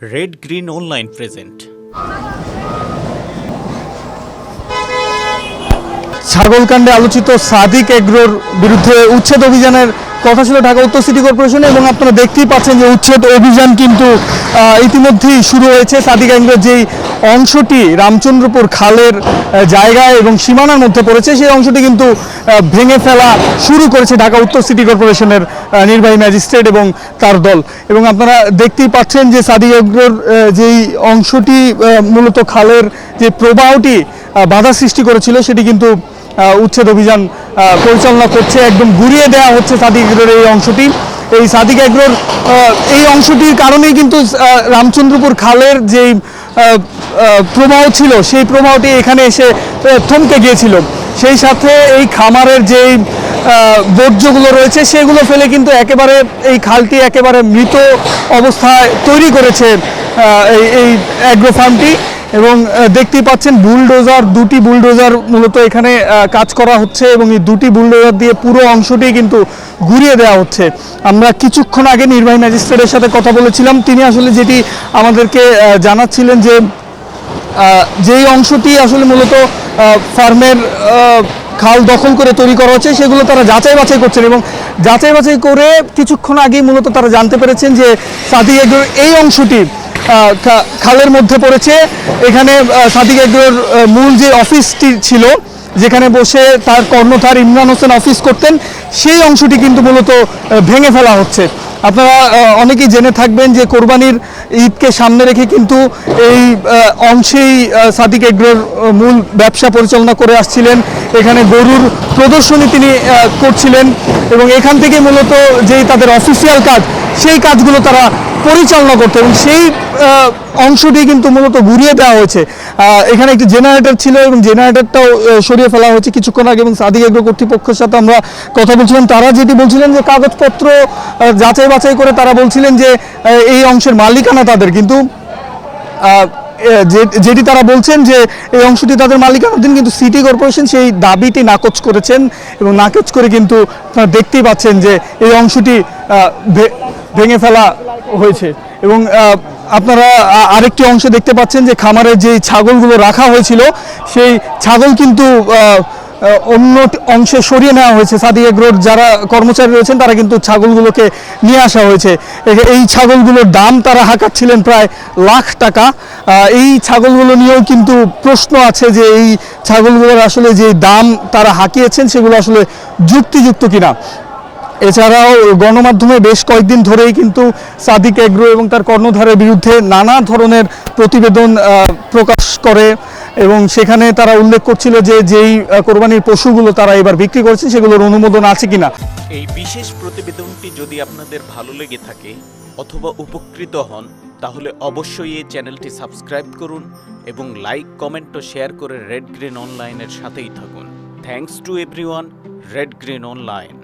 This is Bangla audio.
রেড গ্রিন অনলাইন প্রেজেন্ট ছাগলকাণ্ডে আলোচিত সাদিক এগ্রোর বিরুদ্ধে উচ্ছেদ অভিযানের কথা ছিল ঢাকা উত্তর সিটি কর্পোরেশনে এবং আপনারা দেখতেই পাচ্ছেন যে উচ্ছেদ অভিযান কিন্তু ইতিমধ্যেই শুরু হয়েছে। সাদিক এগ্রোর যেই অংশটি রামচন্দ্রপুর খালের জায়গায় এবং সীমানার মধ্যে পড়েছে। সেই অংশটি কিন্তু ভেঙে ফেলা শুরু করেছে ঢাকা উত্তর সিটি কর্পোরেশনের নির্বাহী ম্যাজিস্ট্রেট এবং তার দল। এবং আপনারা দেখতেই পাচ্ছেন যে সাদিক এগ্রোর যেই অংশটি মূলত খালের যে প্রবাহটি বাধা সৃষ্টি করেছিল, সেটি কিন্তু উচ্ছেদ অভিযান পরিচালনা করছে। একদম ঘুরিয়ে দেওয়া হচ্ছে সাদিক এগ্রোর এই অংশটি। এই সাদিক এগ্রোর এই অংশটির কারণেই কিন্তু রামচন্দ্রপুর খালের যেই প্রবাহ ছিল, সেই প্রবাহটি এখানে এসে থমকে গিয়েছিল। সেই সাথে এই খামারের যেই বর্জ্যগুলো রয়েছে, সেগুলো ফেলে কিন্তু একেবারে এই খালটি একেবারে মৃত অবস্থায় তৈরি করেছে এই এই অ্যাগ্রো ফার্মটি এবং দেখতেই পাচ্ছেন বুলডোজার দুটি বুলডোজার মূলত এখানে কাজ করা হচ্ছে এবং এই দুটি বুলডোজার দিয়ে পুরো অংশটি কিন্তু ঘুরিয়ে দেওয়া হচ্ছে। আমরা কিছুক্ষণ আগে নির্বাহী ম্যাজিস্ট্রেটের সাথে কথা বলেছিলাম, তিনি আসলে যেটি আমাদেরকে জানাচ্ছিলেন যে যেই অংশটি আসলে মূলত ফার্মের খাল দখল করে তৈরি করা হচ্ছে, সেগুলো তারা যাচাই বাছাই করছেন এবং যাচাই বাছাই করে কিছুক্ষণ আগেই মূলত তারা জানতে পেরেছেন যে সাদি এগ্রোর এই অংশটি খালের মধ্যে পড়েছে। এখানে সাদিক এগ্রোর মূল যে অফিসটি ছিল, যেখানে বসে তার কর্ণধার ইমরান হোসেন অফিস করতেন, সেই অংশটি কিন্তু মূলত ভেঙে ফেলা হচ্ছে। আপনারা অনেকেই জেনে থাকবেন যে কোরবানির ঈদকে সামনে রেখে কিন্তু এই অংশেই সাদিক এগ্রোর মূল ব্যবসা পরিচালনা করে আসছিলেন। এখানে গরুর প্রদর্শনী তিনি করছিলেন এবং এখান থেকে মূলত যেই তাদের অফিসিয়াল কাজ, সেই কাজগুলো তারা পরিচালনা করতো এবং সেই অংশটি কিন্তু মূলত ঘুরিয়ে দেওয়া হয়েছে। এখানে একটি জেনারেটর ছিল এবং জেনারেটরটাও সরিয়ে ফেলা হয়েছে কিছুক্ষণ আগে এবং সাদিক এগ্রো কর্তৃপক্ষের সাথে আমরা কথা বলছিলাম। তারা যেটি বলছিলেন যে কাগজপত্র যাচাই বাছাই করে তারা বলছিলেন যে এই অংশের মালিকানা তাদের। কিন্তু যেটি তারা বলছেন যে, এই অংশটি তাদের মালিকানাধীন, কিন্তু সিটি কর্পোরেশন সেই দাবিটি নাকচ করেছেন এবং নাকচ করে কিন্তু দেখতেই পাচ্ছেন যে, এই অংশটি ভেঙে ফেলা হয়েছে। এবং আপনারা আরেকটি অংশ দেখতে পাচ্ছেন যে খামারের যে ছাগলগুলো রাখা হয়েছিল, সেই ছাগল কিন্তু অন্য অংশে সরিয়ে নেওয়া হয়েছে। সাদি এগ্রোর যারা কর্মচারী রয়েছেন, তারা কিন্তু ছাগলগুলোকে নিয়ে আসা হয়েছে। এই ছাগলগুলোর দাম তারা হাঁকাচ্ছিলেন প্রায় লাখ টাকা। এই ছাগলগুলো নিয়েও কিন্তু প্রশ্ন আছে যে এই ছাগলগুলোর আসলে যে দাম তারা হাঁকিয়েছেন, সেগুলো আসলে যুক্তিযুক্ত কিনা। এছাড়াও গণমাধ্যমে বেশ কয়েকদিন ধরেই কিন্তু সাদিক এগ্রো এবং তার কর্ণধারের বিরুদ্ধে নানা ধরনের প্রতিবেদন প্রকাশ করে এবং সেখানে তারা উল্লেখ করছিল যে যেই কোরবানির পশুগুলো তারা এবার বিক্রি করেছে সেগুলোর অনুমোদন আছে কিনা। এই বিশেষ প্রতিবেদনটি যদি আপনাদের ভালো লেগে থাকে অথবা উপকৃত হন, তাহলে অবশ্যই এই চ্যানেলটি সাবস্ক্রাইব করুন এবং লাইক, কমেন্ট ও শেয়ার করে রেড গ্রিন অনলাইনের সাথেই থাকুন। Thanks to everyone red green online